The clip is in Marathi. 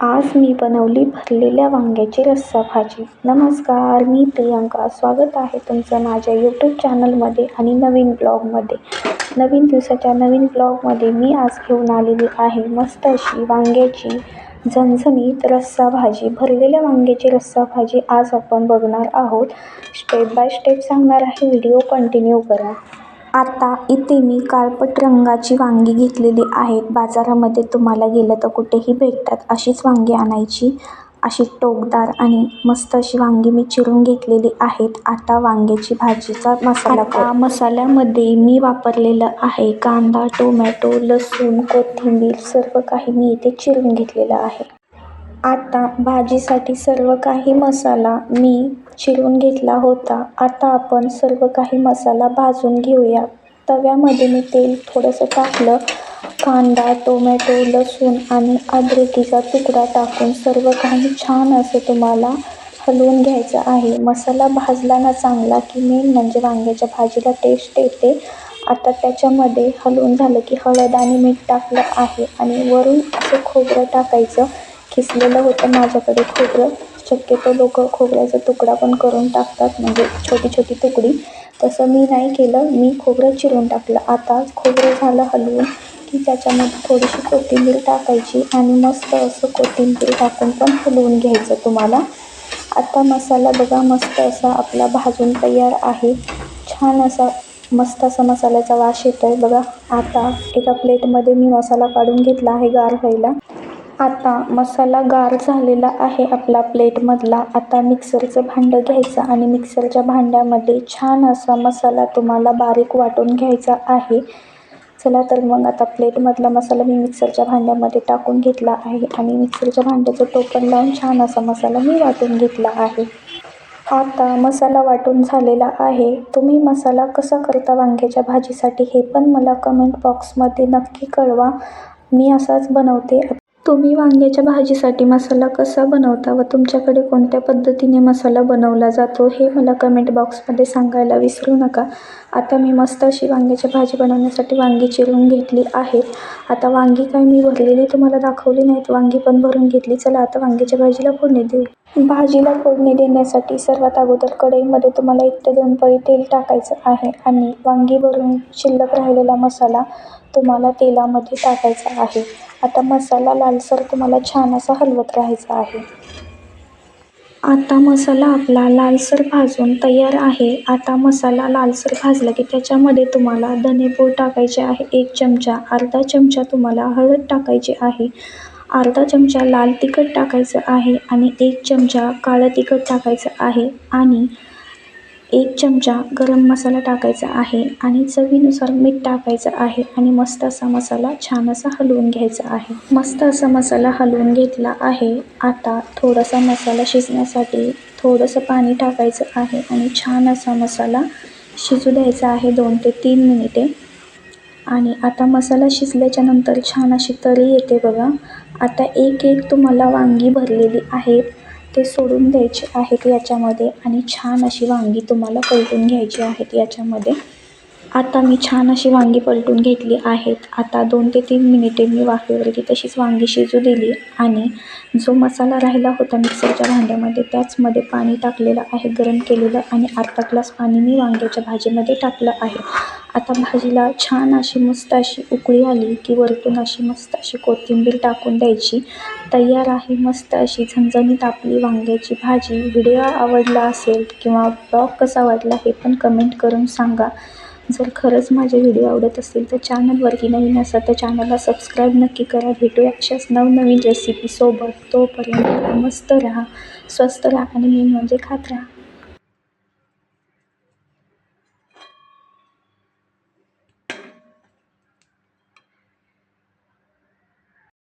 आज मी बनवली भरलेल्या वांग्याची रस्सा भाजी. नमस्कार मी प्रियंका. स्वागत आहे तुमचं माझ्या यूट्यूब चॅनलमध्ये आणि नवीन ब्लॉगमध्ये नवीन दिवसाच्या नवीन ब्लॉगमध्ये मी आज घेऊन आलेली आहे मस्त अशी वांग्याची झणझणीत रस्सा भाजी. भरलेल्या वांग्याची रस्सा भाजी आज आपण बघणार आहोत. स्टेप बाय स्टेप सांगणार आहे व्हिडिओ कंटिन्यू करा. आता इथे मी काळपट रंगाची वांगी घेतलेली आहेत बाजारामध्ये तुम्हाला गेलं तर कुठेही भेटतात अशीच वांगी आणायची. अशी टोकदार आणि मस्त अशी वांगी मी चिरून घेतलेली आहेत. आता वांग्याची भाजीचा मसाला का मसाल्यामध्ये मी वापरलेलं आहे कांदा टोमॅटो लसूण कोथिंबीर सर्व काही मी इथे चिरून घेतलेलं आहे. आता भाजीसाठी सर्व काही मसाला मी चिरून घेतला होता. आता आपण सर्व काही मसाला भाजून घेऊया. तव्यामध्ये मी तेल थोडंसं टाकलं. कांदा टोमॅटो लसूण आणि अद्रकीचा तुकडा टाकून सर्व काही छान असं तुम्हाला हलवून घ्यायचं आहे. मसाला भाजला ना चांगला की मेन म्हणजे वांग्याच्या भाजीला टेस्ट येते. आता त्याच्यामध्ये हलवून झालं की हळद आणि मीठ टाकलं आहे आणि वरून असं खोबरं टाकायचं. खिसलेलं होतं माझ्याकडे खोबरं. शक्यतो लोक खोबऱ्याचा तुकडा पण करून टाकतात म्हणजे छोटी छोटी तुकडी. तसं मी नाही केलं. मी खोबरं चिरून टाकलं. आता खोबरं झालं हलवून की त्याच्यामध्ये थोडीशी कोथिंबीर टाकायची आणि मस्त असं कोथिंबीर टाकून पण हलवून घ्यायचं तुम्हाला. आता मसाला बघा मस्त असा आपला भाजून तयार आहे. छान असा मस्त असा मसाल्याचा वास येतो आहे बघा आता एका प्लेटमध्ये मी मसाला काढून घेतला आहे गार व्हायला. आता मसाला गार झालेला आहे आपला प्लेटमधला. आता मिक्सरचं भांडं घ्यायचं आणि मिक्सरच्या भांड्यामध्ये छान असा मसाला तुम्हाला बारीक वाटून घ्यायचा आहे. चला तर मग आता प्लेटमधला मसाला मी मिक्सरच्या भांड्यामध्ये टाकून घेतला आहे आणि मिक्सरच्या भांड्याचं टोपण लावून छान असा मसाला मी वाटून घेतला आहे. आता मसाला वाटून झालेला आहे. तुम्ही मसाला कसा करता वांग्याच्या भाजीसाठी हे पण मला कमेंट बॉक्समध्ये नक्की कळवा. मी असाच बनवते. तुम्ही वांग्याच्या भाजीसाठी मसाला कसा बनवता व तुमच्याकडे कोणत्या पद्धतीने मसाला बनवला जातो हे मला कमेंट बॉक्समध्ये सांगायला विसरू नका. आता मी मस्त अशी वांग्याची भाजी बनवण्यासाठी वांगी चिरून घेतली आहे. आता वांगी काय मी भरलेली तुम्हाला दाखवली नाहीत. वांगी पण भरून घेतली. चला आता वांग्याच्या भाजीला फोडणी देऊ. भाजीला फोडणी देण्यासाठी सर्वात अगोदर कढईमध्ये तुम्हाला एक ते दोन पळी तेल टाकायचं आहे आणि वांगी भरून शिल्लक राहिलेला मसाला तुम्हाला तेलामध्ये टाकायचा आहे. आता मसाला लालसर तुम्हाला छान असा हलवत राहायचा आहे. आता मसाला आपला लालसर भाजून तयार आहे. आता मसाला लालसर भाजला की त्याच्यामध्ये तुम्हाला धनेपूड टाकायचे आहे एक चमचा. अर्धा चमचा तुम्हाला हळद टाकायची आहे. अर्धा चमचा लाल तिखट टाकायचं आहे आणि एक चमचा काळं तिखट टाकायचं आहे. आणि एक चमचा गरम मसाला टाकायचा आहे आणि चवीनुसार मीठ टाकायचं आहे आणि मस्त असा मसाला छान असा हलवून घ्यायचा आहे. मस्त असा मसाला हलवून घेतला आहे. आता थोडासा मसाला शिजण्यासाठी थोडंसं पाणी टाकायचं आहे आणि छान असा मसाला शिजू द्यायचा आहे दोन ते तीन मिनिटे. आणि आता मसाला शिजल्याच्या नंतर छान अशी तरी येते बघा. आता एक एक तुम्हाला वांगी भरलेली आहेत ते सोडून द्यायचे आहेत याच्यामध्ये. आणि छान अशी वांगी तुम्हाला पलटून घ्यायची आहेत याच्यामध्ये. आता मी छान अशी वांगी पलटून घेतली आहेत. आता दोन ते तीन मिनिटे मी वाफेवरती तशीच वांगी शिजू दिली. आणि जो मसाला राहिला होता मिक्सरच्या भांड्यामध्ये त्याचमध्ये पाणी टाकलेलं आहे गरम केलेलं आणि अर्धा ग्लास पाणी मी वांग्याच्या भाजीमध्ये टाकलं आहे. आता भाजीला छान अशी मस्त अशी उकळी आली की वरतून अशी मस्त अशी कोथिंबीर टाकून द्यायची. तयार आहे मस्त अशी झणझणीत आपली वांग्याची भाजी. व्हिडिओ आवडला असेल किंवा ब्लॉग कसा वाटला हे पण कमेंट करून सांगा. जर खरंच माझे व्हिडिओ आवडत असतील तर चॅनलवरती नवीन असाल तर चॅनलला सबस्क्राईब नक्की करा. भेटूया अशाच नवनवीन रेसिपीसोबत तोपर्यंत मस्त राहा स्वस्त राहा आणि मी म्हणजे खात राहा.